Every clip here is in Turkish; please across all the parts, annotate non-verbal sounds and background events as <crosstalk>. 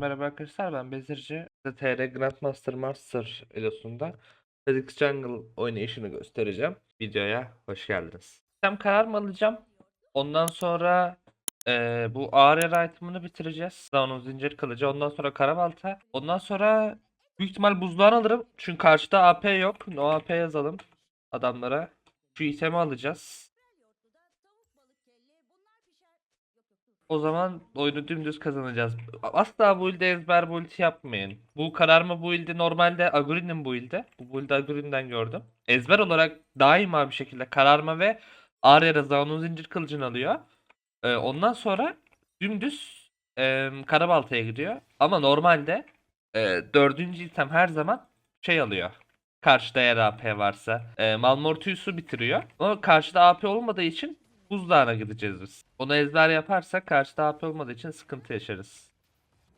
merhaba arkadaşlar ben Bezirci. TR Grandmaster Master elosunda Physics Jungle oynayışını göstereceğim. Videoya hoş geldiniz. Hem karar mı alacağım? Ondan sonra eee, bu ağır yer item'ını bitireceğiz. Daha onun zincir kılıcı. Ondan sonra karabalta. Ondan sonra büyük ihtimal buzluğunu alırım. Çünkü karşıda AP yok. No AP yazalım adamlara. Şu itemi alacağız. O zaman oyunu dümdüz kazanacağız. Asla bu ilde ezber build yapmayın. Bu kararma bu ilde normalde Aguri'nin bu ilde. Bu build'i Aguri'nden gördüm. Ezber olarak daima bir şekilde kararma ve Arya'da Zaun'un zincir kılıcını alıyor. Ee, ondan sonra dümdüz e, Karabalta'ya gidiyor. Ama normalde e, dördüncü item her zaman şey alıyor. Karşıda eğer AP varsa. E, Malmortius'u bitiriyor. Ama karşıda AP olmadığı için buzdağına gideceğiz biz. Onu ezber yaparsak karşıda AP olmadığı için sıkıntı yaşarız.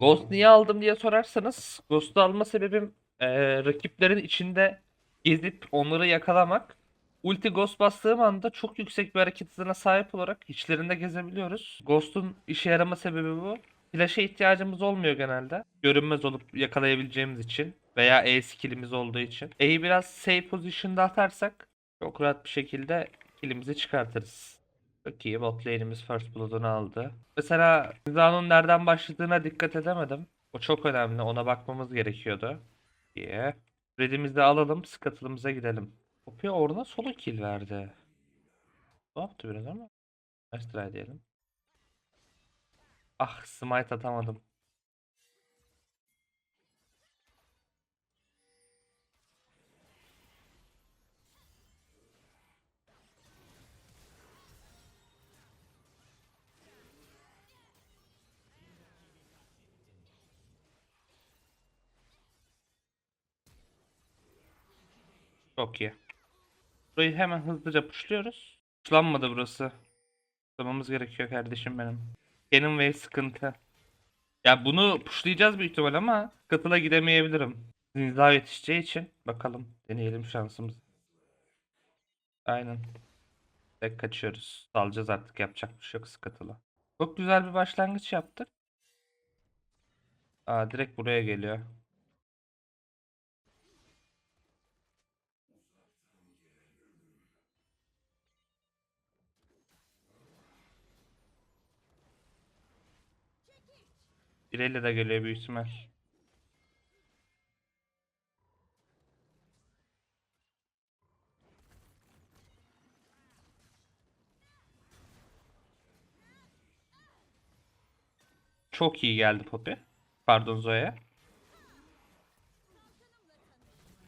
Ghost niye aldım diye sorarsanız Ghost'u alma sebebim eee, rakiplerin içinde gezip onları yakalamak. Ulti Ghost bastığım anda çok yüksek bir hareket hızına sahip olarak içlerinde gezebiliyoruz. Ghost'un işe yarama sebebi bu. Flash'e ihtiyacımız olmuyor genelde. Görünmez olup yakalayabileceğimiz için veya E skillimiz olduğu için. E'yi biraz safe position'da atarsak çok rahat bir şekilde killimizi çıkartırız. Çok iyi. Bot lane'imiz First Blood'unu aldı. Mesela Nizan'ın nereden başladığına dikkat edemedim. O çok önemli. Ona bakmamız gerekiyordu. İyi. Red'imizi de alalım. Scuttle'ımıza gidelim. Poppy orada solo kill verdi. Ne yaptı biraz ama? Nice diyelim. Ah smite atamadım. Çok iyi. Burayı hemen hızlıca pushluyoruz. Pushlanmadı burası. Pushlamamız gerekiyor kardeşim benim. Cannon Wave sıkıntı. Ya bunu pushlayacağız büyük ihtimal ama katıla gidemeyebilirim. Zinza yetişeceği için. Bakalım. Deneyelim şansımızı. Aynen. Tek kaçıyoruz. Salacağız artık. Yapacak bir şey yok Scuttle'a. Çok güzel bir başlangıç yaptık. Aa direkt buraya geliyor. Irelia de geliyor büyük ihtimal. Çok iyi geldi Poppy. Pardon Zoe.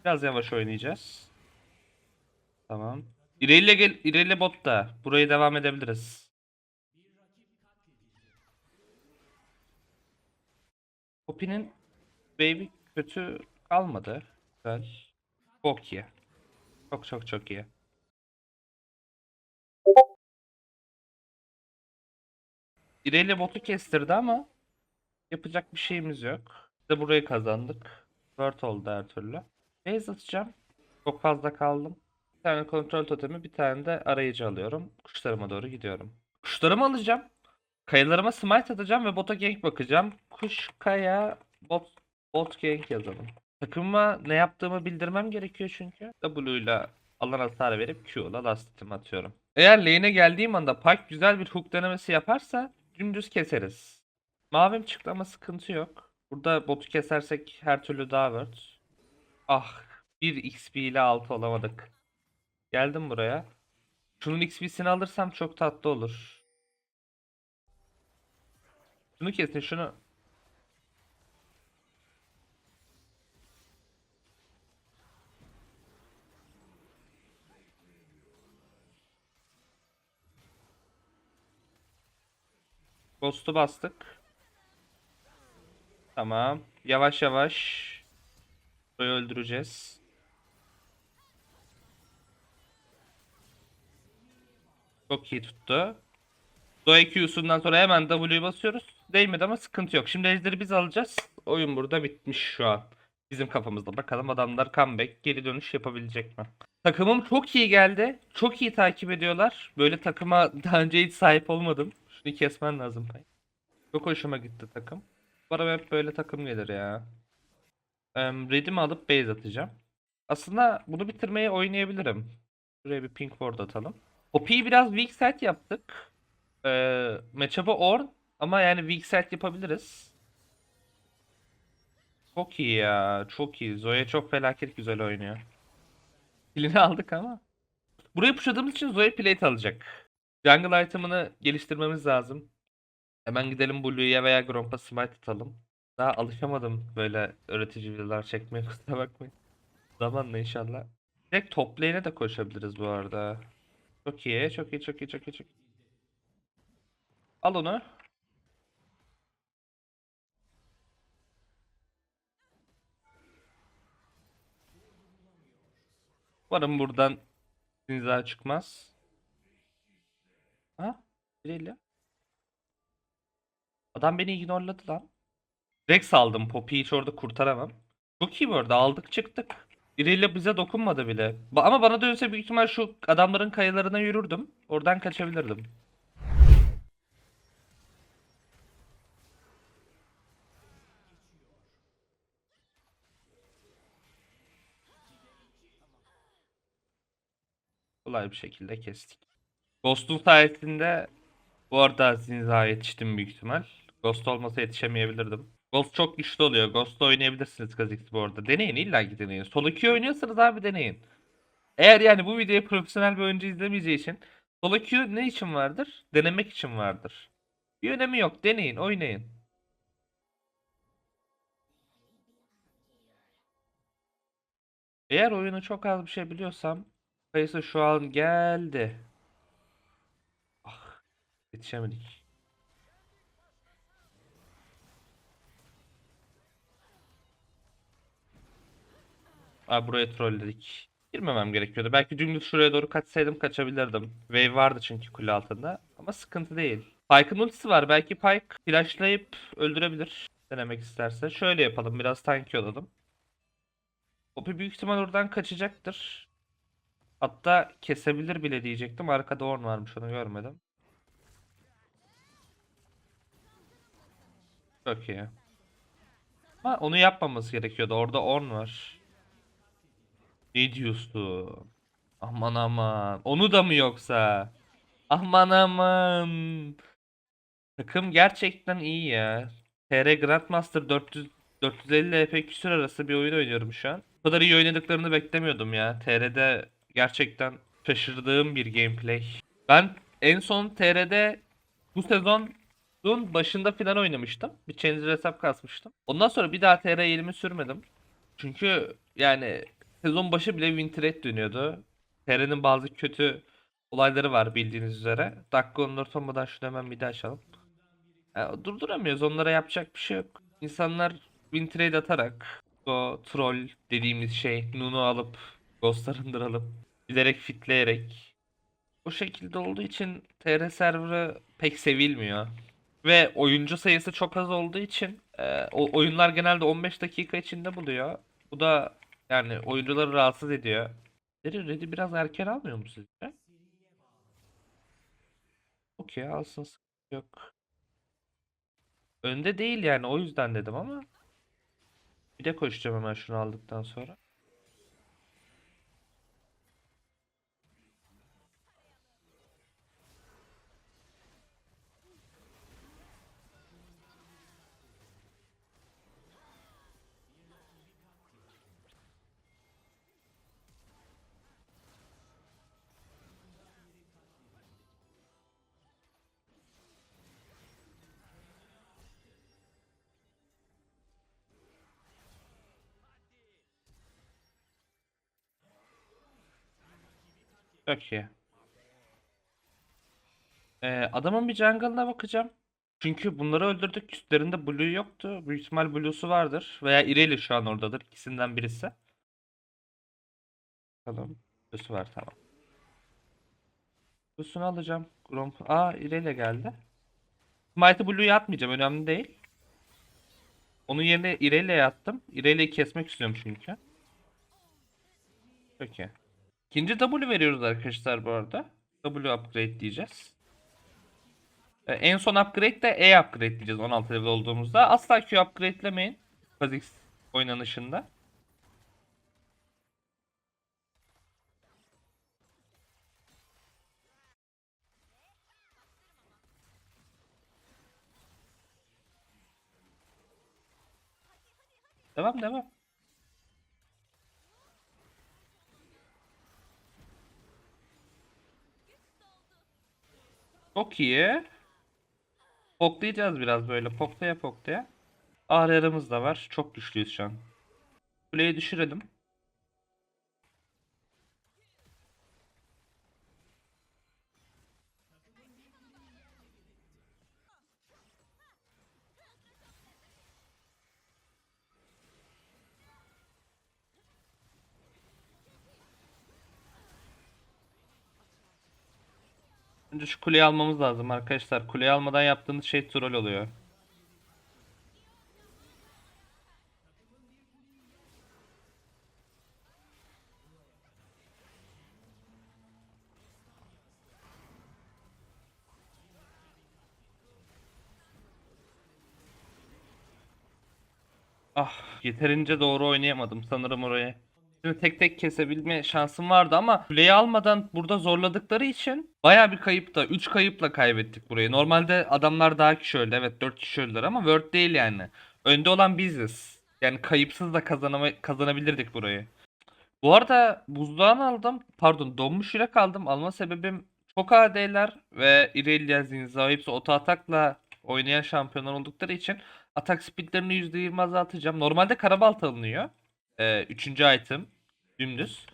Biraz yavaş oynayacağız. Tamam. Irelia gel Irelia botta. Burayı devam edebiliriz. Poppy'nin baby kötü kalmadı. Güzel. Çok iyi. Çok çok çok iyi. İrelia botu kestirdi ama yapacak bir şeyimiz yok. Biz de burayı kazandık. Word oldu her türlü. Base atacağım. Çok fazla kaldım. Bir tane kontrol totemi, bir tane de arayıcı alıyorum. Kuşlarıma doğru gidiyorum. Kuşlarımı alacağım. Kayalarıma smite atacağım ve bota gank bakacağım. Kuş, kaya, bot, bot gank yazalım. Takımıma ne yaptığımı bildirmem gerekiyor çünkü. W ile alan hasar verip Q ile last hitimi atıyorum. Eğer lane'e geldiğim anda Pyke güzel bir hook denemesi yaparsa dümdüz keseriz. Mavim çıktı ama sıkıntı yok. Burada botu kesersek her türlü daha word. Ah 1 XP ile 6 olamadık. Geldim buraya. Şunun XP'sini alırsam çok tatlı olur. Şunu kesin şunu. Ghost'u bastık. Tamam. Yavaş yavaş. Burayı öldüreceğiz. Çok iyi tuttu. Zoe Q'sundan sonra hemen W'yu basıyoruz. Değmedi ama sıkıntı yok. Şimdi ejderi biz alacağız. Oyun burada bitmiş şu an. Bizim kafamızda. Bakalım adamlar comeback, geri dönüş yapabilecek mi? Takımım çok iyi geldi. Çok iyi takip ediyorlar. Böyle takıma <laughs> daha önce hiç sahip olmadım. Şunu kesmen lazım. Pay. Çok hoşuma gitti takım. Bana hep böyle takım gelir ya. Em, Red'imi alıp base atacağım. Aslında bunu bitirmeyi oynayabilirim. Buraya bir pink ward atalım. Poppy'yi biraz weak side yaptık. Ee, matchup'ı Ornn ama yani weak yapabiliriz. Çok iyi ya. Çok iyi. Zoe çok felaket güzel oynuyor. Kilini aldık ama. Burayı pushladığımız için Zoe plate alacak. Jungle item'ını geliştirmemiz lazım. Hemen gidelim Blue'ya veya Gromp'a smite atalım. Daha alışamadım böyle öğretici videolar çekmeye <laughs> kusura bakmayın. Zamanla inşallah. Direkt top lane'e de koşabiliriz bu arada. Çok iyi, çok iyi, çok iyi, çok iyi, çok iyi. Al onu. Umarım buradan zinza çıkmaz. Ha? Biriyle. Adam beni ignorladı lan. Rex aldım. Poppy'yi hiç orada kurtaramam. Çok iyi bu. Aldık çıktık. Biriyle bize dokunmadı bile. Ama bana dönse büyük ihtimal şu adamların kayalarına yürürdüm. Oradan kaçabilirdim. Kolay bir şekilde kestik. Ghost'un sayesinde bu arada Zinza'ya yetiştim büyük ihtimal. Ghost olmasa yetişemeyebilirdim. Ghost çok güçlü oluyor. Ghost'la oynayabilirsiniz Kha'Zix bu arada. Deneyin illa ki deneyin. Solo 2 oynuyorsanız abi deneyin. Eğer yani bu videoyu profesyonel bir oyuncu izlemeyeceği için Solo queue ne için vardır? Denemek için vardır. Bir önemi yok. Deneyin, oynayın. Eğer oyunu çok az bir şey biliyorsam sayısı şu an geldi. Ah, yetişemedik. Aa, buraya trolledik. Girmemem gerekiyordu. Belki dümdüz şuraya doğru kaçsaydım kaçabilirdim. Wave vardı çünkü kule altında. Ama sıkıntı değil. Pyke'ın ultisi var. Belki Pyke flashlayıp öldürebilir. Denemek isterse. Şöyle yapalım. Biraz tanki olalım. Poppy büyük ihtimal oradan kaçacaktır. Hatta kesebilir bile diyecektim. Arkada Ornn varmış onu görmedim. Çok iyi. Ama onu yapmaması gerekiyordu. Orada Ornn var. Ne diyorsun? Aman aman. Onu da mı yoksa? Aman aman. Takım gerçekten iyi ya. TR Grandmaster 400 450 EP küsur arası bir oyun oynuyorum şu an. Bu kadar iyi oynadıklarını beklemiyordum ya. TR'de gerçekten şaşırdığım bir gameplay. Ben en son TR'de bu sezonun başında falan oynamıştım. Bir Challenger hesap kasmıştım. Ondan sonra bir daha TR elimi sürmedim. Çünkü yani sezon başı bile win dönüyordu. TR'nin bazı kötü olayları var bildiğiniz üzere. Dakika 14 olmadan şunu hemen bir daha açalım. Ya, durduramıyoruz. Onlara yapacak bir şey yok. İnsanlar win atarak o troll dediğimiz şey Nunu alıp Ghost alıp giderek fitleyerek o şekilde olduğu için TR serverı pek sevilmiyor. Ve oyuncu sayısı çok az olduğu için e, o oyunlar genelde 15 dakika içinde buluyor. Bu da yani oyuncuları rahatsız ediyor. Red'i Red'i biraz erken almıyor mu sizce? Okey alsın sıkıntı yok. Önde değil yani o yüzden dedim ama. Bir de koşacağım hemen şunu aldıktan sonra. Çok. Ee, adamın bir jungle'ına bakacağım. Çünkü bunları öldürdük. Üstlerinde blue yoktu. Büyük ihtimal blue'su vardır. Veya Irelia şu an oradadır. İkisinden birisi. Bakalım. Blue'su var tamam. Blue'sunu alacağım. Gromp. Aa Irelia geldi. Smite'ı blue'ya atmayacağım. Önemli değil. Onun yerine Irelia'ya attım. Irelia'yı kesmek istiyorum çünkü. Peki. İkinci W veriyoruz arkadaşlar bu arada. W upgrade diyeceğiz. E, en son upgrade de E upgrade diyeceğiz 16 level olduğumuzda. Asla Q upgrade'lemeyin. Kha'Zix oynanışında. Devam devam. Çok iyi. Poklayacağız biraz böyle. Poklaya poklaya. Ağrılarımız da var. Çok güçlüyüz şu an. Kuleyi düşürelim. Önce şu kuleyi almamız lazım arkadaşlar. Kuleyi almadan yaptığınız şey troll oluyor. Ah, yeterince doğru oynayamadım sanırım orayı. Şimdi tek tek kesebilme şansım vardı ama kuleyi almadan burada zorladıkları için baya bir kayıp da 3 kayıpla kaybettik burayı. Normalde adamlar daha kişi öldü. Evet 4 kişi öldüler ama Word değil yani. Önde olan biziz. Yani kayıpsız da kazanama kazanabilirdik burayı. Bu arada buzdağını aldım. Pardon donmuş yürek aldım. Alma sebebim çok AD'ler ve Irelia, Zinzao hepsi oto atakla oynayan şampiyonlar oldukları için atak speedlerini %20 azaltacağım. Normalde karabalt alınıyor. Ee, üçüncü item. Dümdüz.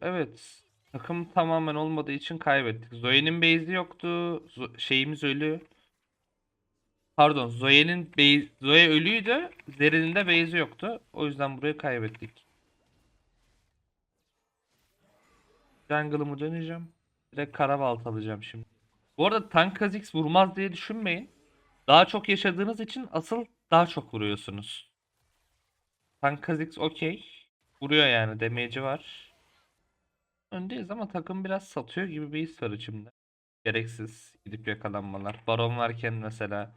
Evet. Takım tamamen olmadığı için kaybettik. Zoe'nin base'i yoktu. Zo- şeyimiz ölü. Pardon, Zoe'nin base Zoe ölüydü. Zeri'nin de base'i yoktu. O yüzden burayı kaybettik. Jungle'ımı döneceğim. Direkt Karabalt alacağım şimdi. Bu arada tank Kha'Zix vurmaz diye düşünmeyin. Daha çok yaşadığınız için asıl daha çok vuruyorsunuz. Tank Kha'Zix okey. Vuruyor yani. Damage'i var. Öndeyiz ama takım biraz satıyor gibi bir his var içimde. Gereksiz gidip yakalanmalar. Baron varken mesela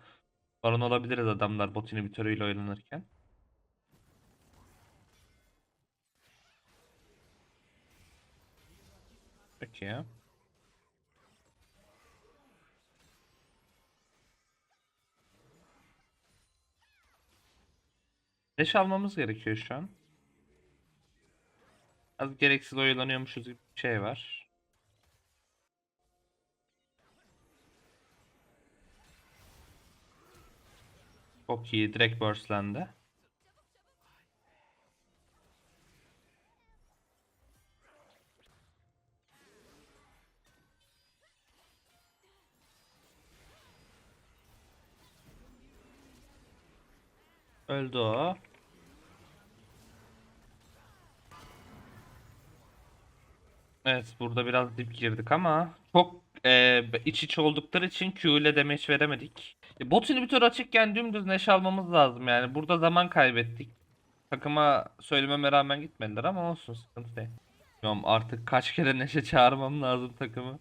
Baron olabiliriz adamlar bot inhibitörüyle oynanırken. Peki ya. Leş almamız gerekiyor şu an. Az gereksiz oyalanıyormuşuz gibi bir şey var. Çok iyi. Direkt burstlendi. Öldü o. Evet burada biraz dip girdik ama çok e, iç içe oldukları için Q ile damage veremedik. E, bot inhibitor açıkken dümdüz neş almamız lazım yani. Burada zaman kaybettik. Takıma söylememe rağmen gitmediler ama olsun sıkıntı değil. Bilmiyorum artık kaç kere neşe çağırmam lazım takımı.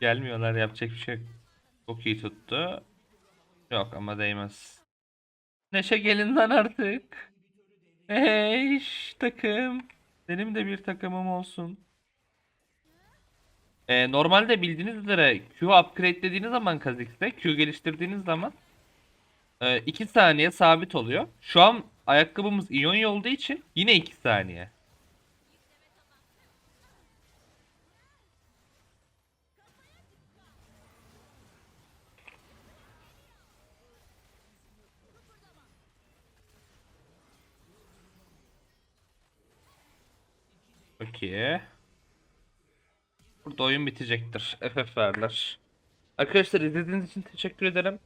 Gelmiyorlar yapacak bir şey yok. Çok iyi tuttu. Yok ama değmez. Neşe gelin lan artık. Şş, takım. Benim de bir takımım olsun. Ee, normalde bildiğiniz üzere Q upgrade dediğiniz zaman Kha'Zix'te Q geliştirdiğiniz zaman 2 saniye sabit oluyor. Şu an ayakkabımız iyon olduğu için yine 2 saniye. Okey. Burada oyun bitecektir. FF verler. Arkadaşlar izlediğiniz için teşekkür ederim.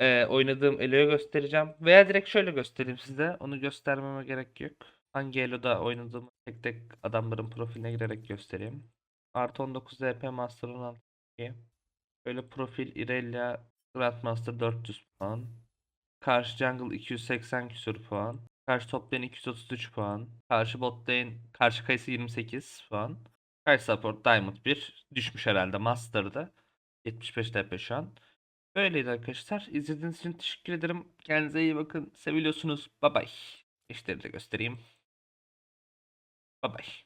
Ee, oynadığım Elo'yu göstereceğim. Veya direkt şöyle göstereyim size. Onu göstermeme gerek yok. hangi elo'da oynadığımı tek tek adamların profiline girerek göstereyim. Artı 19 ZP Master 16 2. Böyle profil Irelia Grandmaster 400 puan. Karşı jungle 280 küsur puan. Karşı top lane 233 puan. Karşı bot lane karşı kayısı 28 puan. Karşı support Diamond 1 düşmüş herhalde Master'da. 75 TP şu an. Böyleydi arkadaşlar. İzlediğiniz için teşekkür ederim. Kendinize iyi bakın. Seviliyorsunuz. Bye bye. İşleri de göstereyim. Bye bye.